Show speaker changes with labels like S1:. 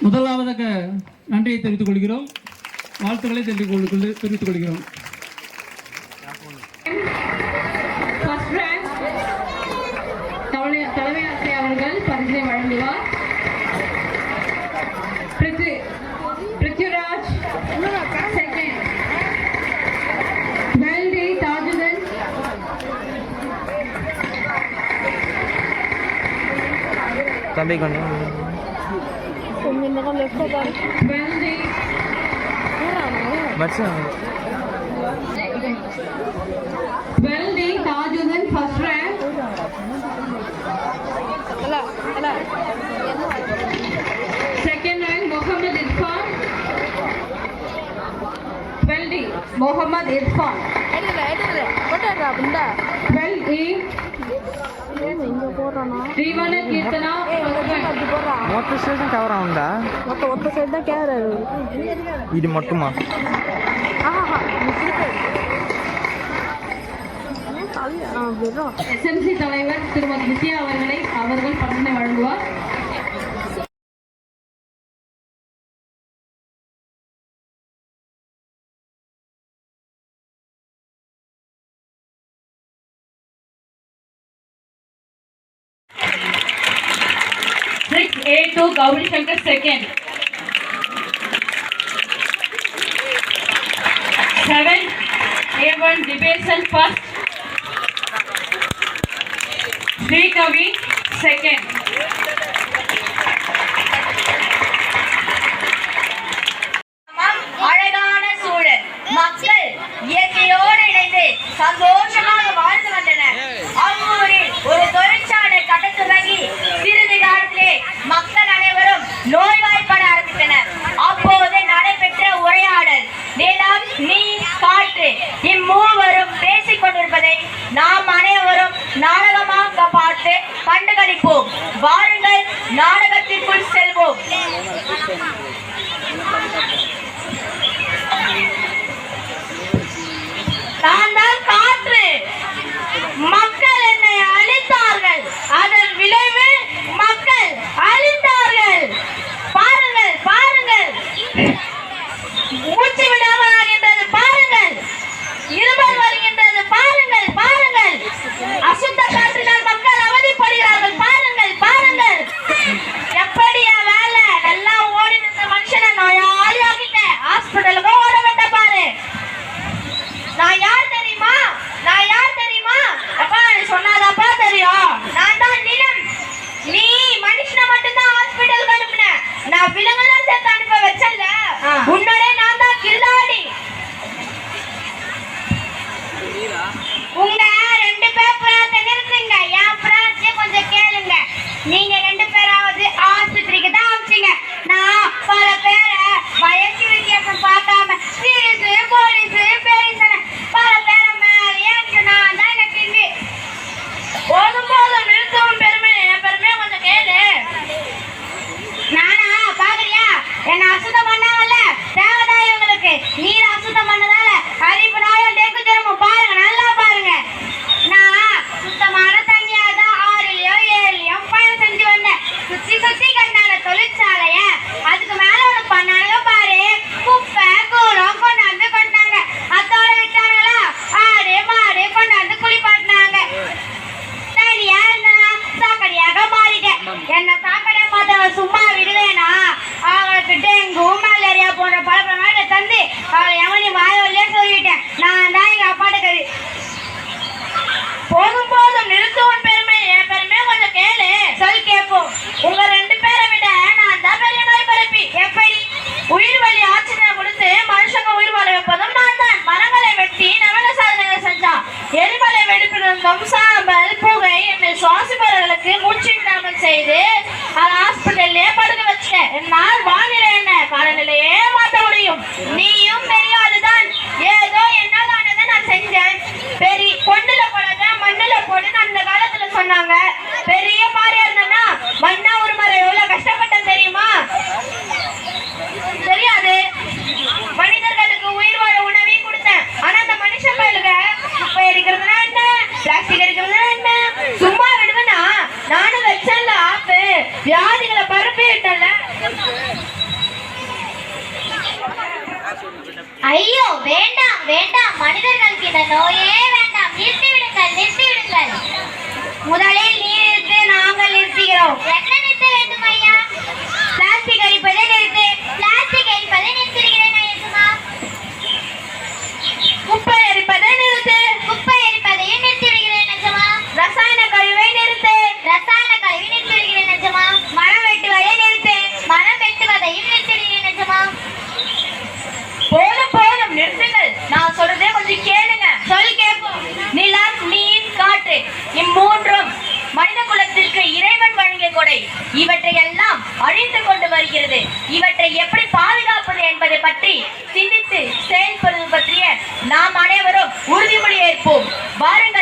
S1: முதலாவதாக நன்றியை தெரிவித்துக் கொள்கிறோம். வாழ்த்துக்களை தெரிவித்துக் தெரிவித்துக் கொள்கிறோம்.
S2: தலைமை ஆசிரியர் அவர்கள் பரிசை வழங்குவார். कभी गण अच्छा
S3: twelve day
S2: Taj
S3: first
S2: rank second rank Mohammed Irfan Mohammed Irfan Irfan வெல்டி శ్రీవన కీర్తన
S3: மொத்த ஸ்டேஷன் கவர் ஆகும்டா இது மட்டுமா
S2: எஸ்எம்சி தலைவர் திருமதி வித்யா அவர்களை அவர்கள் பட்டனை வழங்குவார் A two Gauri Shankar second. Seven A one Debason first. Sri Kavi second.
S4: நாடகத்திற்குள் செல்வோம். வியாதிகளை பரப்பி விட்டல ஐயோ வேண்டாம் வேண்டாம். மனிதர்களுக்கு இந்த நோயே வேண்டாம். நிறுத்தி விடுங்கள் நிறுத்தி விடுங்கள் முதலில் நீ நிறுத்து நாங்கள் நிறுத்துகிறோம். என்ன நிறுத்த வேண்டும் ஐயா? இவற்றை எல்லாம் அழிந்து கொண்டு வருகிறது. இவற்றை எப்படி பாதுகாப்பது என்பதை பற்றி சிந்தித்து செயல்படுவது பற்றிய நாம் அனைவரும் உறுதிமொழி ஏற்போம். வாருங்கள்